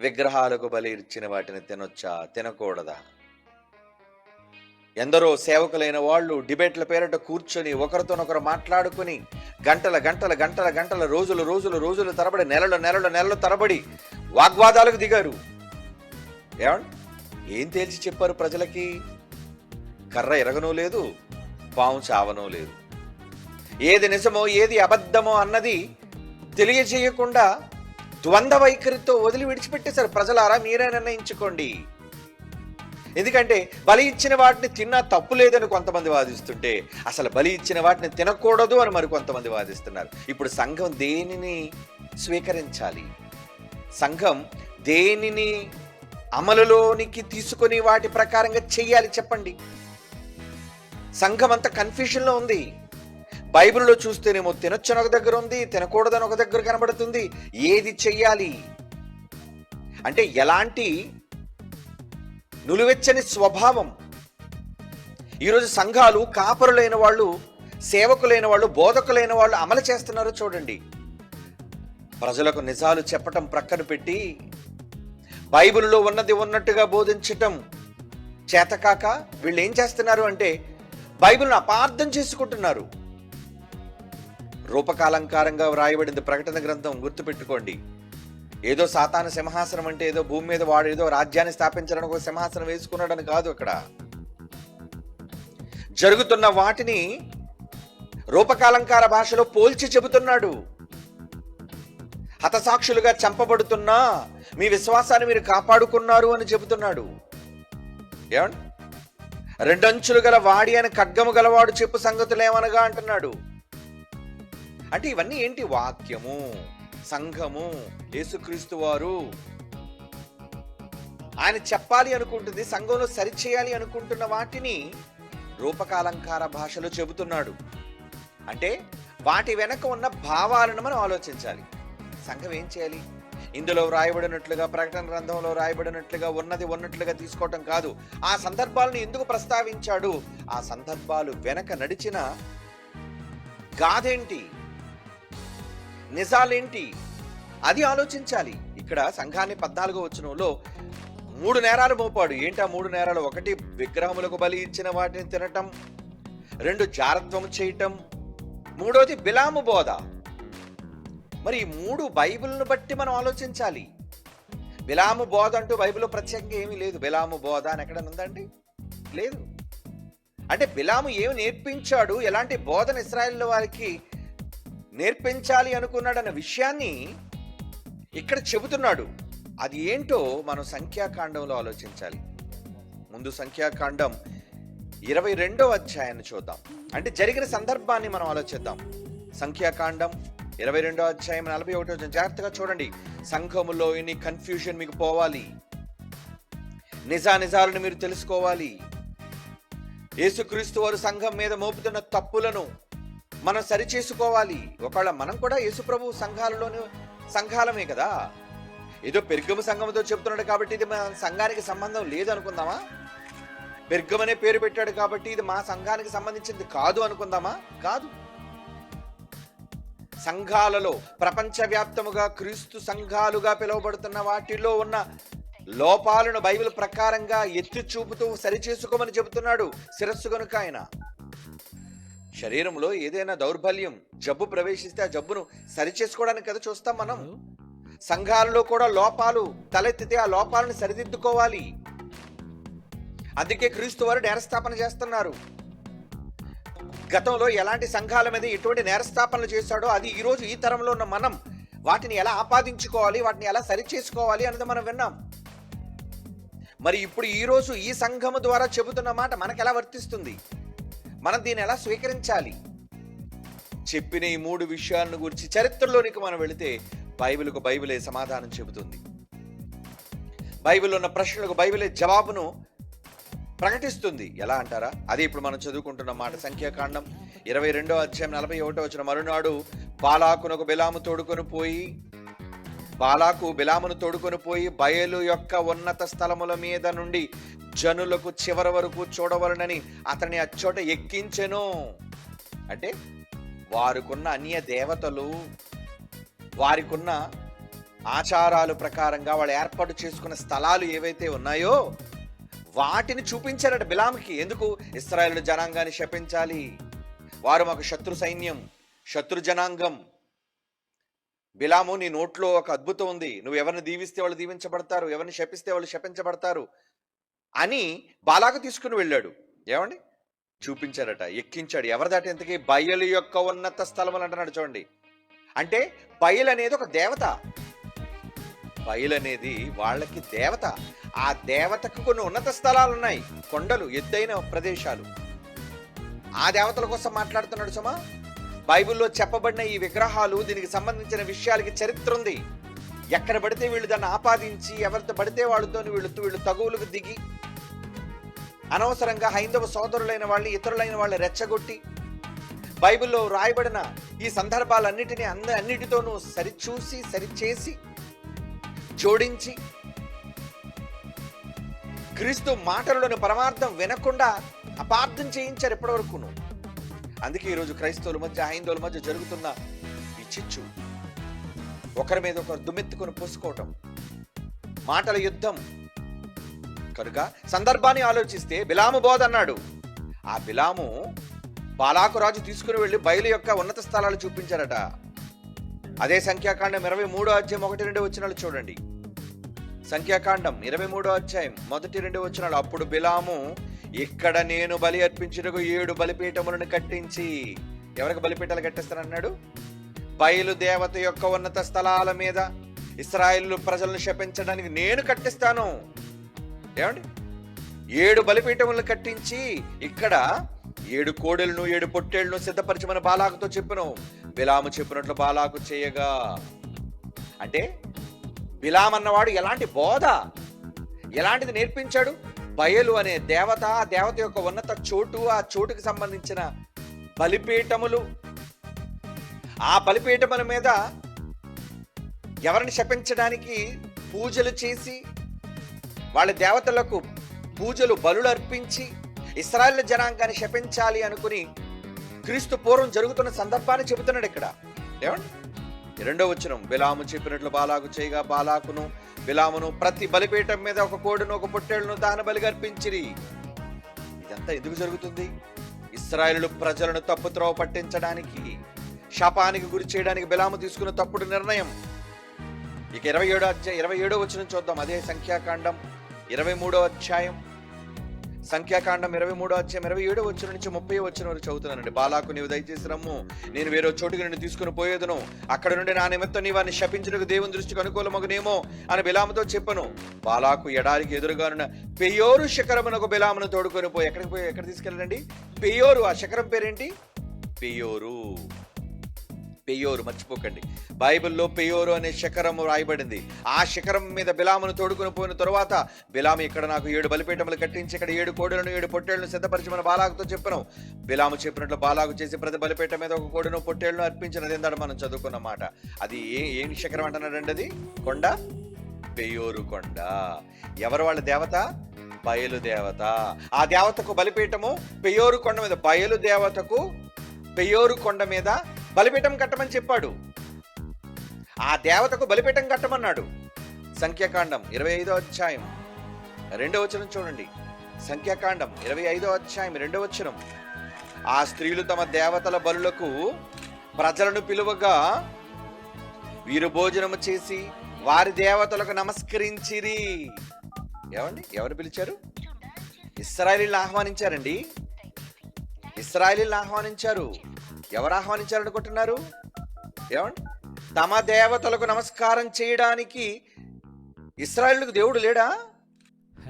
విగ్రహాలకు బలి ఇచ్చిన వాటిని తినొచ్చా? తినకూడదా? ఎందరో సేవకులైన వాళ్ళు డిబేట్ల పేరట కూర్చొని ఒకరితోనొకరు మాట్లాడుకుని గంటల గంటల గంటల గంటల రోజులు రోజులు రోజులు తరబడి నెలలు నెలలు నెలలు తరబడి వాగ్వాదాలకు దిగారు. ఏమండి? ఏం తేల్చి చెప్పారు ప్రజలకి? కర్ర ఎరగనూ లేదు పాము చావనూ లేదు. ఏది నిజమో ఏది అబద్ధమో అన్నది తెలియజేయకుండా ద్వంద్వ వైఖరితో వదిలి విడిచిపెట్టేశారు ప్రజలారా మీరే నిర్ణయించుకోండి. ఎందుకంటే బలి ఇచ్చిన వాటిని తిన్నా తప్పు లేదని కొంతమంది వాదిస్తుంటే అసలు బలి ఇచ్చిన వాటిని తినకూడదు అని మరి కొంతమంది వాదిస్తున్నారు. ఇప్పుడు సంఘం దేనిని స్వీకరించాలి? సంఘం దేనిని అమలులోనికి తీసుకొని వాటి ప్రకారంగా చెయ్యాలి చెప్పండి. సంఘం అంత కన్ఫ్యూషన్లో ఉంది. బైబిల్లో చూస్తేనేమో తినొచ్చని ఒక దగ్గర ఉంది తినకూడదని ఒక దగ్గర కనబడుతుంది. ఏది చెయ్యాలి? అంటే ఎలాంటి నులివెచ్చని స్వభావం? ఈరోజు సంఘాలు కాపరులైన వాళ్ళు సేవకులైన వాళ్ళు బోధకులైన వాళ్ళు అమలు చేస్తున్నారో చూడండి. ప్రజలకు నిజాలు చెప్పటం ప్రక్కన పెట్టి బైబిల్లో ఉన్నది ఉన్నట్టుగా బోధించటం చేతకాక వీళ్ళు ఏం చేస్తున్నారు అంటే బైబిల్ను అపార్థం చేసుకుంటున్నారు. రూపకాలంకారంగా వ్రాయబడింది ప్రకటన గ్రంథం గుర్తుపెట్టుకోండి. ఏదో సాతాన సింహాసనం అంటే ఏదో భూమి మీద వాడు ఏదో రాజ్యాన్ని స్థాపించడానికి ఒక సింహాసనం వేసుకున్నాడని కాదు అక్కడ. జరుగుతున్న వాటిని రూపకాలంకార భాషలో పోల్చి చెబుతున్నాడు. హతసాక్షులుగా చంపబడుతున్నా మీ విశ్వాసాన్ని మీరు కాపాడుకున్నారు అని చెబుతున్నాడు. ఏమండి? రెండంచులు గల వాడి అని ఖడ్గము గలవాడు చెప్పు సంగతులేమనగా అంటున్నాడు. అంటే ఇవన్నీ ఏంటి? వాక్యము సంఘము యేసుక్రీస్తు వారు ఆయన చెప్పాలి అనుకుంటుంది సంఘంలో సరిచేయాలి అనుకుంటున్న వాటిని రూపకాలంకార భాషలో చెబుతున్నాడు. అంటే వాటి వెనక ఉన్న భావాలను మనం ఆలోచించాలి. సంఘం ఏం చేయాలి? ఇందులో వ్రాయబడినట్లుగా ప్రకటన గ్రంథంలో రాయబడినట్లుగా ఉన్నది ఉన్నట్లుగా తీసుకోవటం కాదు. ఆ సందర్భాలను ఎందుకు ప్రస్తావించాడు? ఆ సందర్భాలు వెనక నడిచిన గాథేంటి? నిజాలేంటి? అది ఆలోచించాలి. ఇక్కడ సంఘాన్ని పద్నాలుగో వచనంలో మూడు నేరాలు మోపాడు. ఏంటా మూడు నేరాలు? ఒకటి విగ్రహములకు బలి ఇచ్చిన వాటిని తినటం రెండు జారత్వం చేయటం మూడోది బిలాము బోధ. మరి ఈ మూడు బైబిల్ను బట్టి మనం ఆలోచించాలి. బిలాము బోధ అంటూ బైబిల్లో ప్రత్యేకంగా ఏమీ లేదు. బిలాము బోధ అని ఎక్కడ ఉందండి లేదు. అంటే బిలాము ఏమి నేర్పించాడు? ఎలాంటి బోధన ఇస్రాయేల్ వారికి నేర్పించాలి అనుకున్నాడన్న విషయాన్ని ఇక్కడ చెబుతున్నాడు. అది ఏంటో మనం సంఖ్యాకాండంలో ఆలోచించాలి. ముందు సంఖ్యాకాండం ఇరవై రెండో అధ్యాయాన్ని చూద్దాం. అంటే జరిగిన సందర్భాన్ని మనం ఆలోచిద్దాం. సంఖ్యాకాండం ఇరవై రెండో అధ్యాయం నలభై ఒకటో జాగ్రత్తగా చూడండి. సంఘములో ఎన్ని కన్ఫ్యూషన్ మీకు పోవాలి. నిజానిజాలను మీరు తెలుసుకోవాలి. యేసుక్రీస్తు వారు సంఘం మీద మోపుతున్న తప్పులను మనం సరి చేసుకోవాలి. ఒకవేళ మనం కూడా యేసుప్రభు సంఘాలలోని సంఘాలమే కదా? ఏదో పెర్గమ సంఘంతో చెప్తున్నాడు కాబట్టి ఇది మన సంఘానికి సంబంధం లేదు అనుకుందామా పెర్గం అనే పేరు పెట్టాడు కాబట్టి ఇది మా సంఘానికి సంబంధించింది కాదు అనుకుందామా? కాదు. సంఘాలలో ప్రపంచవ్యాప్తముగా క్రీస్తు సంఘాలుగా పిలువబడుతున్న వాటిలో ఉన్న లోపాలను బైబిల్ ప్రకారంగా ఎత్తి చూపుతూ సరిచేసుకోమని చెబుతున్నాడు. శిరస్సు కనుక ఆయన. శరీరంలో ఏదైనా దౌర్బల్యం జబ్బు ప్రవేశిస్తే ఆ జబ్బును సరిచేసుకోవడానికి కదా చూస్తాం మనం. సంఘాలలో కూడా లోపాలు తలెత్తితే ఆ లోపాలను సరిదిద్దుకోవాలి. అందుకే క్రీస్తు వారు నేరస్థాపన చేస్తున్నారు. గతంలో ఎలాంటి సంఘాల మీద ఎటువంటి నేరస్థాపనలు చేశాడో అది ఈ రోజు ఈ తరంలో ఉన్న మనం వాటిని ఎలా ఆపాదించుకోవాలి వాటిని ఎలా సరిచేసుకోవాలి అన్నది మనం విన్నాం. మరి ఇప్పుడు ఈ రోజు ఈ సంఘము ద్వారా చెబుతున్న మాట మనకు ఎలా వర్తిస్తుంది? మనం దీన్ని ఎలా స్వీకరించాలి? చెప్పిన ఈ మూడు విషయాలను గురించి చరిత్రలోనికి మనం వెళితే బైబిల్కు బైబిలే సమాధానం చెబుతుంది. బైబిల్లో ఉన్న ప్రశ్నలకు బైబిలే జవాబును ప్రకటిస్తుంది. ఎలా అంటారా? అది ఇప్పుడు మనం చదువుకుంటున్న మాట సంఖ్యాకాండం ఇరవై రెండో అధ్యాయం నలభై ఒకటో వచ్చిన మరునాడు బాలాకునకు బిలాము తోడుకొని పోయి బాలాకు బిలామును తోడుకొని పోయి బయలు యొక్క ఉన్నత స్థలముల మీద నుండి జనులకు చివరి వరకు చూడవలనని అతని అచ్చోట ఎక్కించెను. అంటే వారికున్న అన్య దేవతలు వారికున్న ఆచారాలు ప్రకారంగా వాళ్ళు ఏర్పాటు చేసుకున్న స్థలాలు ఏవైతే ఉన్నాయో వాటిని చూపించారట బిలాంకి ఎందుకు? ఇస్రాయేల్ జనాంగాన్ని శపించాలి. వారు మాకు శత్రు సైన్యం శత్రు జనాంగం బిలాము నీ నోట్లో ఒక అద్భుతం ఉంది. నువ్వు ఎవరిని దీవిస్తే వాళ్ళు దీవించబడతారు? ఎవరిని శపిస్తే వాళ్ళు శపించబడతారు? అని బాలాకు తీసుకుని వెళ్ళాడు. ఏమండి? చూపించారట ఎక్కించాడు. ఎవరి దాటి ఎంతకీ బయలు యొక్క ఉన్నత స్థలములు అంటున్నాడు చూడండి. అంటే బయలు అనేది ఒక దేవత. బయలు అనేది వాళ్ళకి దేవత. ఆ దేవతకు కొన్ని ఉన్నత స్థలాలు ఉన్నాయి. కొండలు ఎత్తైన ప్రదేశాలు. ఆ దేవతల కోసం మాట్లాడుతున్నాడు సుమా. బైబిల్లో చెప్పబడిన ఈ విగ్రహాలు దీనికి సంబంధించిన విషయాలకి చరిత్ర ఉంది. ఎక్కడ పడితే వీళ్ళు దాన్ని ఆపాదించి ఎవరితో పడితే వాళ్ళతో వీళ్ళు వీళ్ళు తగువులకు దిగి అనవసరంగా హైందవ సోదరులైన వాళ్ళు ఇతరులైన వాళ్ళు రెచ్చగొట్టి బైబిల్లో రాయబడిన ఈ సందర్భాలన్నిటినీ అంద అన్నిటితోనూ సరిచూసి సరిచేసి జోడించి క్రీస్తు మాటలలోని పరమార్థం వినకుండా అపార్థం చేయించారు ఇప్పటివరకును. అందుకే ఈరోజు క్రైస్తవుల మధ్య హైందవుల మధ్య జరుగుతున్న ఈ చిచ్చు. ఒకరి మీద ఒకరు దుమ్మెత్తుకొని పోసుకోవటం. మాటల యుద్ధం. కనుక సందర్భాన్ని ఆలోచిస్తే బిలాము బోధ అన్నాడు. ఆ బిలాము బాలాకు రాజు తీసుకుని వెళ్ళి బయలు యొక్క ఉన్నత స్థలాలు చూపించారట. అదే సంఖ్యాకాండం ఇరవై మూడో అధ్యాయం ఒకటి రెండు వచ్చినాలు చూడండి. సంఖ్యాకాండం ఇరవై మూడో అధ్యాయం మొదటి రెండు వచ్చినాలు అప్పుడు బిలాము ఇక్కడ నేను బలి అర్పించుటకు ఏడు బలిపీఠములను కట్టించి ఎవరికి బలిపీఠాలు కట్టిస్తానన్నాడు? బయలు దేవత యొక్క ఉన్నత స్థలాల మీద ఇస్రాయిల్ ప్రజలను శపించడానికి నేను కట్టిస్తాను. ఏమండి? ఏడు బలిపీఠములను కట్టించి ఇక్కడ ఏడు కోడెలను ఏడు పొట్టేళ్ళను సిద్ధపరచమని బాలాకుతో చెప్పిన. బిలాము చెప్పినట్లు బాలాకు చేయగా అంటే బిలాం అన్నవాడు ఎలాంటి బోధ ఎలాంటిది నేర్పించాడు? బయలు అనే దేవత ఆ దేవత యొక్క ఉన్నత చోటు ఆ చోటుకు సంబంధించిన బలిపీఠములు. ఆ బలిపీఠముల మీద ఎవరిని శపించడానికి పూజలు చేసి వాళ్ళ దేవతలకు పూజలు బలులు అర్పించి ఇస్రాయల్ జనాంగాన్ని శపించాలి అనుకుని క్రీస్తు పూర్వం జరుగుతున్న సందర్భాన్ని చెబుతున్నాడు ఇక్కడ. ఏమండి? రెండో వచనం బిలాము చెప్పినట్లు బాలాకు చేయగా బాలాకును బిలామును ప్రతి బలిపీఠం మీద ఒక కోడును ఒక పొట్టేళ్ళను దాన బలిగా అర్పించిరి ఇదంతా ఎందుకు జరుగుతుంది? ఇస్రాయలు ప్రజలను తప్పుత్రోవ పట్టించడానికి శాపానికి గురి చేయడానికి బిలాము తీసుకున్న తప్పుడు నిర్ణయం. ఇక ఇరవై ఏడో అధ్యాయం ఇరవై ఏడో వచ్చిన చూద్దాం అదే సంఖ్యాకాండం. ఇరవై మూడో అధ్యాయం సంఖ్యాకాండం ఇరవై మూడో అధ్యాయం ఇరవై ఏడో వచ్చిన నుంచి ముప్పై వచ్చిన వరకు చదువుతున్నానండి. బాలాకు నీవు దయచేసి రమ్ము. నేను వేరే చోటుకి నిన్ను తీసుకుని పోయేదను. అక్కడ నుండి నా నిమిత్తం నీ వారిని శపించడానికి దేవుని దృష్టికి అనుకూలమగనేమో అని బిలాముతో చెప్పను. బాలాకు ఎడారికి ఎదురుగానున్న పెయోరు శిఖరమునకు బిలామును తోడుకొని పోయి ఎక్కడికి పోయి ఎక్కడ తీసుకెళ్ళండి పెయోరు. ఆ శిఖరం పేరేంటి? పెయోరు. పెయోరు మర్చిపోకండి. బైబిల్లో పెయోరు అనే శిఖరం రాయబడింది. ఆ శిఖరం మీద బిలామును తోడుకుని పోయిన తరువాత బిలాము ఇక్కడ నాకు ఏడు బలిపీఠములు కట్టించి ఇక్కడ ఏడు కోడులను ఏడు పొట్టేళ్ళను సిద్ధపరిచమని బాలాకుతో చెప్పను. బిలాము చెప్పినట్లు బాలాకు చేసి ప్రతి బలిపీఠం మీద ఒక కోడను పొట్టేళ్ళను అర్పించినది ఏందాడు మనం చదువుకున్న మాట. అది ఏ ఏం శిఖరం అంటున్నాడండి అది? కొండ? పెయోరు కొండ. ఎవరు వాళ్ళ దేవత? బయలుదేవత ఆ దేవతకు బలిపీఠము పెయోరు కొండ మీద బయలుదేవతకు పెయోరు కొండ మీద బలిపీఠం కట్టమని చెప్పాడు. ఆ దేవతకు బలిపీఠం కట్టమన్నాడు. సంఖ్యాకాండం ఇరవై ఐదో అధ్యాయం. రెండో వచనం చూడండి. సంఖ్యాకాండం ఇరవై ఐదో అధ్యాయం రెండో వచనం. ఆ స్త్రీలు తమ దేవతల బలులకు ప్రజలను పిలువగా వీరు భోజనము చేసి వారి దేవతలకు నమస్కరించిరి. ఏమండి? ఎవరు పిలిచారు? ఇస్రాయలీలను ఆహ్వానించారండి. ఇస్రాయలీలను ఆహ్వానించారు. ఎవరు ఆహ్వానించారు అనుకుంటున్నారు ఏమండి? తమ దేవతలకు నమస్కారం చేయడానికి ఇస్రాయేలుకు దేవుడు లేడా?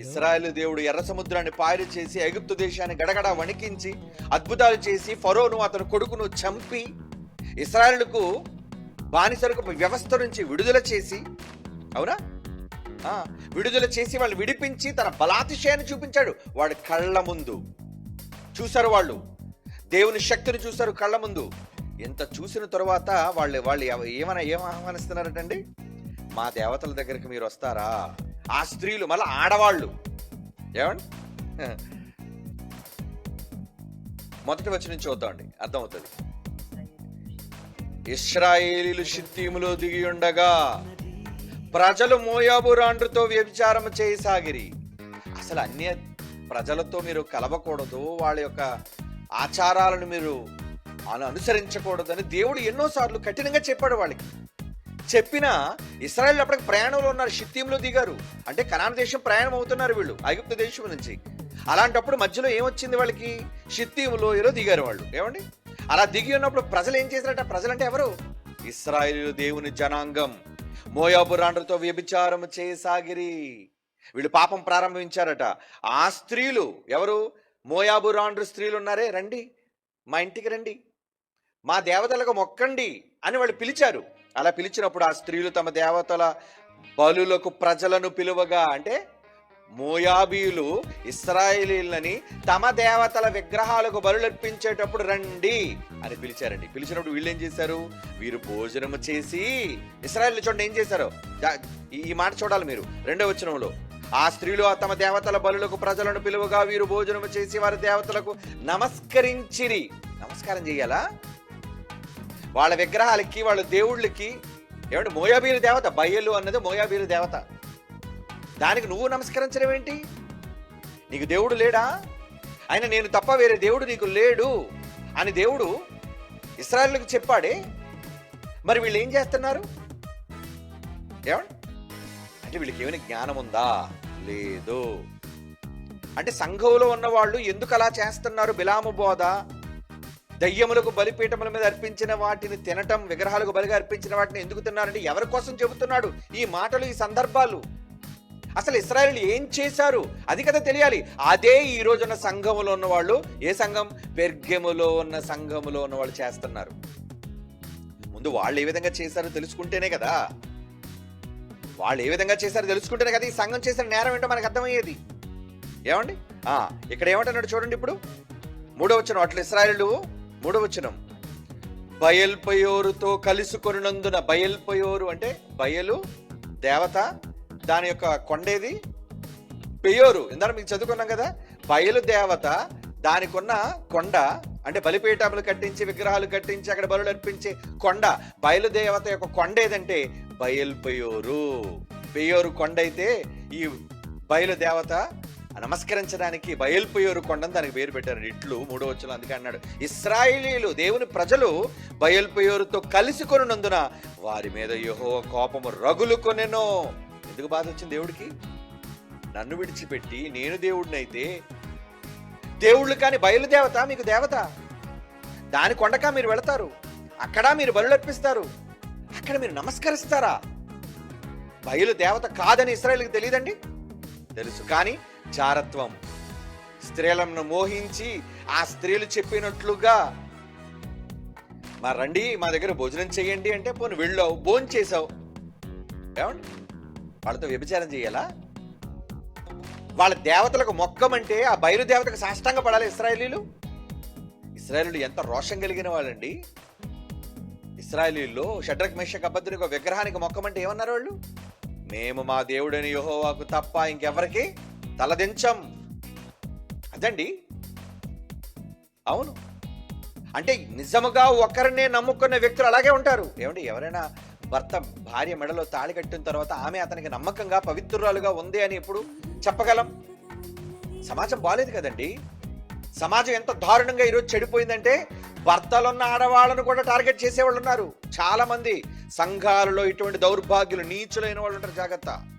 ఇస్రాయేల్ దేవుడు ఎర్ర సముద్రాన్ని పాయలు చేసి ఎగుప్తు దేశాన్ని గడగడ వణికించి అద్భుతాలు చేసి ఫరోను అతని కొడుకును చంపి ఇస్రాయేలుకు బానిసలకు వ్యవస్థ నుంచి విడుదల చేసి అవునా? విడుదల చేసి వాళ్ళు విడిపించి తన బలాతిశయాన్ని చూపించాడు. వాడి కళ్ళ ముందు. చూశారు వాళ్ళు. దేవుని శక్తిని చూశారు కళ్ళ ముందు. ఎంత చూసిన తర్వాత వాళ్ళు వాళ్ళు ఏమైనా ఏం ఆహ్వానిస్తున్నారటండి? మా దేవతల దగ్గరికి మీరు వస్తారా? ఆ స్త్రీలు మళ్ళీ ఆడవాళ్ళు. ఏమండి? మొదటి వచ్చి నుంచి చూద్దామండి. అర్థమవుతుంది. ఇస్రాయేలీలు షిత్తీములో దిగి ఉండగా ప్రజలు మోయాబు రాండ్రుతో వ్యభిచారం చేయసాగిరి అసలు అన్య ప్రజలతో మీరు కలవకూడదు. వాళ్ళ యొక్క ఆచారాలను మీరు అనుసరించకూడదని దేవుడు ఎన్నోసార్లు కఠినంగా చెప్పాడు వాళ్ళకి. చెప్పినా ఇస్రాయల్ అప్పటికి ప్రయాణంలో ఉన్నారు షిత్తీంలో దిగారు. అంటే కనాన దేశం ప్రయాణం అవుతున్నారు వీళ్ళు ఐగుప్త దేశం నుంచి. అలాంటప్పుడు మధ్యలో ఏమొచ్చింది వాళ్ళకి? షిత్తీములో ఏదో దిగారు వాళ్ళు. ఏమండి? అలా దిగి ఉన్నప్పుడు ప్రజలు ఏం చేశారట? ప్రజలంటే ఎవరు? ఇస్రాయేలు దేవుని జనాంగం. మోయాబు రాండ్రతో వ్యభిచారం చేయసాగిరి వీళ్ళు పాపం ప్రారంభించారట. ఆ స్త్రీలు ఎవరు? మోయాబు రాండ్రు స్త్రీలు ఉన్నారే రండి. మా ఇంటికి రండి. మా దేవతలకు మొక్కండి అని వాళ్ళు పిలిచారు. అలా పిలిచినప్పుడు ఆ స్త్రీలు తమ దేవతల బలులకు ప్రజలను పిలువగా అంటే మోయాబీయులు ఇస్రాయేలీలని తమ దేవతల విగ్రహాలకు బలులర్పించేటప్పుడు రండి అని పిలిచారండి. పిలిచినప్పుడు వీళ్ళు ఏం చేశారు? వీరు భోజనము చేసి ఇస్రాయేల్ చూడండి ఏం చేశారు? ఈ- మాట చూడాలి మీరు. రెండో వచ్చినంలో ఆ స్త్రీలు ఆ తమ దేవతల బలులకు ప్రజలను పిలువగా వీరు భోజనము చేసి వారి దేవతలకు నమస్కరించిరి. నమస్కారం చేయాలా? వాళ్ళ విగ్రహాలకి వాళ్ళ దేవుళ్ళకి ఏమంటే మోయాబీరు దేవత? బయ్యలు అన్నది మోయాబీరు దేవత. దానికి నువ్వు నమస్కరించడం ఏంటి? నీకు దేవుడు లేడా? ఆయన నేను తప్ప వేరే దేవుడు నీకు లేడు అని దేవుడు ఇస్రాయల్కి చెప్పాడే. మరి వీళ్ళు ఏం చేస్తున్నారు? ఏమండి? అంటే వీళ్ళకి ఏమైనా జ్ఞానం ఉందా? లేదు. అంటే సంఘంలో ఉన్న వాళ్ళు ఎందుకు అలా చేస్తున్నారు? బిలాము బోధ. దయ్యములకు బలిపీఠముల మీద అర్పించిన వాటిని తినటం విగ్రహాలకు బలిగా అర్పించిన వాటిని ఎందుకు తిన్నారంటే ఎవరి కోసం చెబుతున్నాడు ఈ మాటలు ఈ సందర్భాలు? అసలు ఇస్రాయల్ ఏం చేశారు? అది కదా తెలియాలి. అదే ఈ రోజున సంఘములో ఉన్న వాళ్ళు ఏ సంఘం? పెర్గెములో ఉన్న సంఘములో ఉన్న వాళ్ళు చేస్తున్నారు. ముందు వాళ్ళు ఏ విధంగా చేశారో తెలుసుకుంటేనే కదా. వాళ్ళు ఏ విధంగా చేశారో తెలుసుకుంటేనే కదా ఈ సంఘం చేసిన నేరం ఏంటో మనకు అర్థమయ్యేది. ఏమండి? ఇక్కడ ఏమంటున్నాడు చూడండి ఇప్పుడు. మూడో వచనం అట్లు ఇస్రాయలు మూడో వచనం. బయల్పయోరుతో కలుసుకొనినందున బయల్పయోరు అంటే బయలు దేవత దాని యొక్క కొండేది పెయోరు. ఇందాక మీకు చదువుకున్నాం కదా. బయలు దేవత దానికున్న కొండ అంటే బలిపీఠములు కట్టించి విగ్రహాలు కట్టించి అక్కడ బలులు అర్పించే కొండ బయలుదేవత యొక్క కొండ ఏదంటే బయల్పయోరు. పెయోరు కొండ అయితే ఈ బయలుదేవత నమస్కరించడానికి బయల్పయోరు కొండను దానికి పేరు పెట్టారు ఇట్లు మూడో వచ్చిన అందుకే అన్నాడు. ఇస్రాయిలీలు దేవుని ప్రజలు బయల్పోయోరుతో కలిసి కొనున్నందున వారి మీద యహో కోపము రగులు కొనెను ఎందుకు బాధ వచ్చింది దేవుడికి? నన్ను విడిచిపెట్టి నేను దేవుడినైతే దేవుళ్ళు కానీ బయలుదేవత మీకు దేవత. దాని కొండక మీరు వెళతారు. అక్కడ మీరు బలులర్పిస్తారు. అక్కడ మీరు నమస్కరిస్తారా? బయలు దేవత కాదని ఇస్రాయల్కి తెలియదండి? తెలుసు. కానీ జారత్వం స్త్రీలను మోహించి ఆ స్త్రీలు చెప్పినట్లుగా మా రండి మా దగ్గర భోజనం చేయండి అంటే పోను వెళ్ళావు భోజనం చేసావు ఏమండి? వాళ్ళతో వ్యభిచారం చేయాలా? వాళ్ళ దేవతలకు మొక్కమంటే ఆ బయలు దేవతకు సాష్టంగా పడాలి ఇస్రాయలీలు? ఇస్రాయలీలు ఎంత రోషం కలిగిన వాళ్ళండి. ఇస్రాయలీల్లో షడ్రక్ మేషక్ అబద్ధునికి ఒక విగ్రహానికి మొక్కమంటే ఏమన్నారు వాళ్ళు? మేము మా దేవుడని యహోవాకు తప్ప ఇంకెవరికి తలదించం. అదండి. అవును. అంటే నిజముగా ఒకరినే నమ్ముకున్న వ్యక్తులు అలాగే ఉంటారు. ఏమండి ఎవరైనా భర్త భార్య మెడలో తాళి కట్టిన తర్వాత ఆమె అతనికి నమ్మకంగా పవిత్రురాలుగా ఉంది అని ఎప్పుడు చెప్పగలం? సమాజం బాలేదు కదండి. సమాజం ఎంత దారుణంగా ఈరోజు చెడిపోయిందంటే భర్తలున్న ఆడవాళ్ళను కూడా టార్గెట్ చేసేవాళ్ళు ఉన్నారు. చాలామంది సంఘాలలో ఇటువంటి దౌర్భాగ్యులు నీచులైన వాళ్ళు ఉంటారు. జాగ్రత్త.